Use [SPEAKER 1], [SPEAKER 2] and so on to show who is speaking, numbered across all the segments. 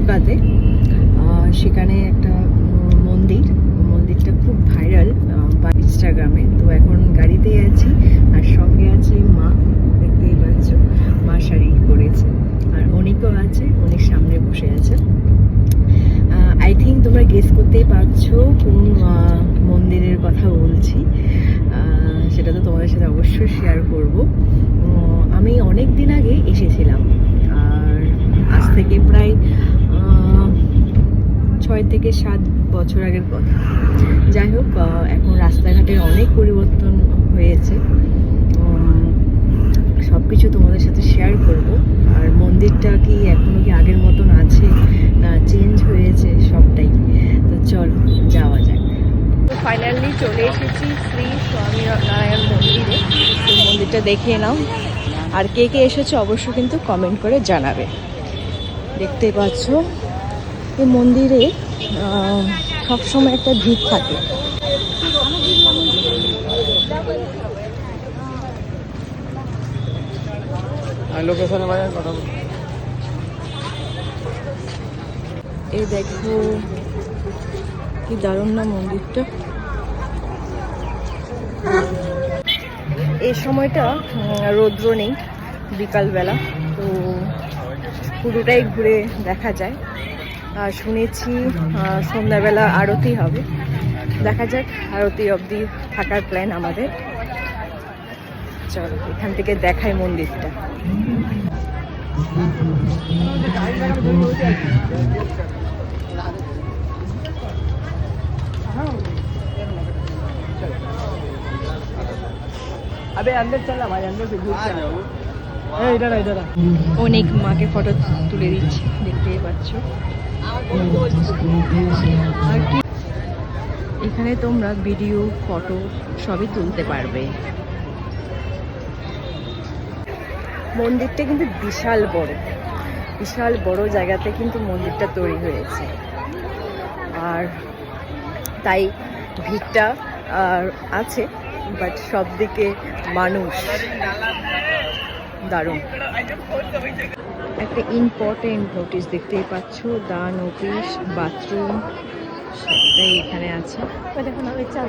[SPEAKER 1] মেচুকাতে আহ, সেখানে একটা মন্দির মন্দিরটা খুব ভাইরাল বা ইনস্টাগ্রামে। তো এখন গাড়িতেই আছি আর সঙ্গে আছে মা দেখতেই পাচ্ছ মা শাড়ি পরেছে। আর অনেকও আছে অনেক সামনে বসে আছে। আই থিঙ্ক তোমরা গেস করতেই পারছ কোন মন্দিরের কথা বলছি। সেটা তো তোমাদের সাথে অবশ্যই শেয়ার করব। আমি অনেক দিন আগে এসেছিলাম আর আজ থেকে প্রায় ছয় থেকে সাত বছর আগের কথা। যাই হোক এখন রাস্তাঘাটের অনেক পরিবর্তন হয়েছে। সব কিছু তোমাদের সাথে শেয়ার করব। আর মন্দিরটা কি এখনও কি আগের মতন আছে? না চেঞ্জ হয়েছে সবটাই। তো চল, যাওয়া যাক। তো ফাইনালি চলে এসেছি শ্রী স্বামী নারায়ণ মন্দিরে। মন্দিরটা দেখে নাও। আর কে কে এসেছে অবশ্যই কিন্তু কমেন্ট করে জানাবে। দেখতে পাচ্ছ এই মন্দিরে সবসময় একটা ভিড় থাকে। এই দেখো কি দারুণ না মন্দিরটা। এই সময়টা রৌদ্র নেই বিকালবেলা তো পুরোটাই ঘুরে দেখা যায়। শুনেছি সন্ধ্যাবেলা আরতি হবে। দেখা যাক আরতি অবধি থাকার প্ল্যান আমাদের। চলো এখান থেকে দেখাই মন্দিরটা। অনেক মাকে ফটো তুলে দিচ্ছি দেখতেই পাচ্ছ। এখানে তোমরা ভিডিও, ফটো সবই তুলতে পারবে। মন্দিরটা কিন্তু বিশাল বড়। বিশাল বড় জায়গাতে কিন্তু মন্দিরটা তৈরি হয়েছে। আর তাই ভিড়টা আর আছে বাট সব দিকে মানুষ। দারুণ। একটা ইম্পর্টেন্ট নোটিশ দেখতেই পাচ্ছ দা নোটিশ বাথরুম সবটাই এখানে আছে। দেখুন আমি
[SPEAKER 2] চাপ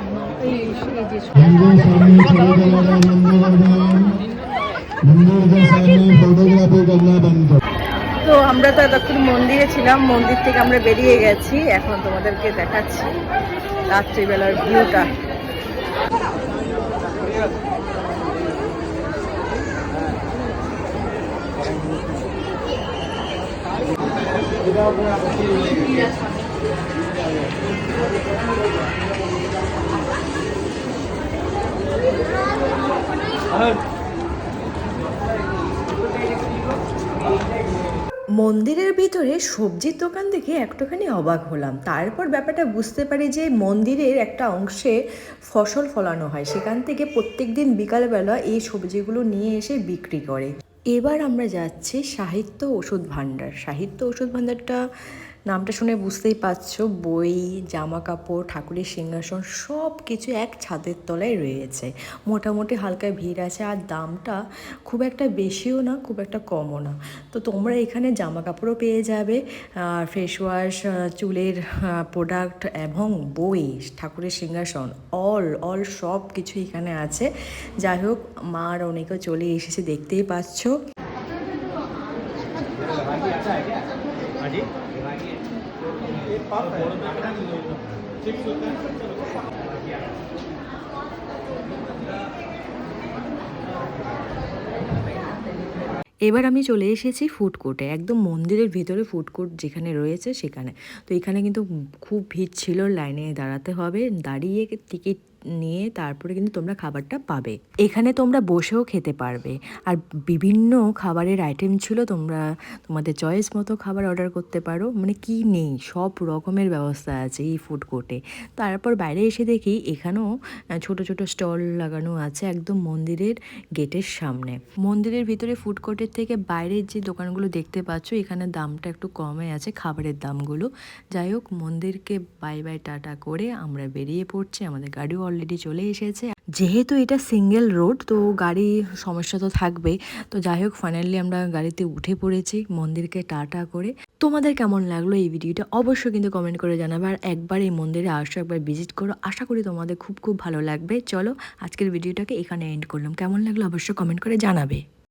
[SPEAKER 1] তো আমরা তো এতক্ষণ মন্দিরে ছিলাম মন্দির থেকে আমরা বেরিয়ে গেছি। এখন তোমাদেরকে দেখাচ্ছি রাত্রিবেলার ভিউটা মন্দিরের ভিতরে সবজির দোকান দেখে একটুখানি অবাক হলাম। তারপর ব্যাপারটা বুঝতে পারি যে মন্দিরের একটা অংশে ফসল ফলানো হয়। সেখান থেকে প্রত্যেক দিন বিকালবেলা এই সবজিগুলো নিয়ে এসে বিক্রি করে। এবার আমরা যাচ্ছি সাহিত্য ওষুধ ভাণ্ডার। সাহিত্য ওষুধ ভাণ্ডারটা নামটা শুনে বুঝতেই পারছ, বই জামা কাপড় ঠাকুরের সিংহাসন সব কিছু এক ছাদের তলায় রয়েছে। মোটামুটি হালকা ভিড় আছে আর দামটা খুব একটা বেশিও না, খুব একটা কমও না। তো তোমরা এখানে জামা কাপড়ও পেয়ে যাবে আর ফেস ওয়াশ চুলের প্রোডাক্ট এবং বই, ঠাকুরের সিংহাসন অল অল সব কিছু এখানে আছে। যাই হোক, মা আর অনেকেও চলে এসেছে, দেখতেই পাচ্ছ। এবার আমি চলে এসেছি ফুড কোর্টে একদম মন্দিরের ভিতরে ফুড কোর্ট যেখানে রয়েছে সেখানে। তো এখানে কিন্তু খুব ভিড় ছিল লাইনে দাঁড়াতে হবে, দাঁড়িয়ে টিকিট নিয়ে তারপরে কিন্তু তোমরা খাবারটা পাবে। এখানে তোমরা বসেও খেতে পারবে। আর বিভিন্ন খাবারের আইটেম ছিল, তোমরা তোমাদের চয়েস মতো খাবার অর্ডার করতে পারো। মানে কি নেই, সব রকমের ব্যবস্থা আছে এই ফুড কোর্টে তারপর বাইরে এসে দেখি এখানেও ছোট ছোট স্টল লাগানো আছে একদম মন্দিরের গেটের সামনে। মন্দিরের ভিতরে ফুড কোর্টের থেকে বাইরের যে দোকানগুলো দেখতে পাচ্ছ, এখানে দামটা একটু কমে আছে খাবারের দামগুলো। যাই হোক, মন্দিরকে বাই বাই টাটা করে আমরা বেরিয়ে পড়ছি, আমাদের গাড়িও অলরেডি চলে এসেছে। যেহেতু এটা সিঙ্গেল রোড তো গাড়ি সমস্যা তো থাকবে তো যাই হোক ফাইনালি আমরা গাড়িতে উঠে পড়েছি, মন্দিরকে টাটা করে। তোমাদের কেমন লাগল এই ভিডিওটা অবশ্যই কিন্তু কমেন্ট করে জানাবে। আর একবার এই মন্দিরে আসো, একবার ভিজিট করো। আশা করি তোমাদের খুব খুব ভালো লাগবে। চলো, আজকের ভিডিওটাকে এখানে এন্ড করলাম। কেমন লাগল অবশ্যই কমেন্ট করে জানাবে।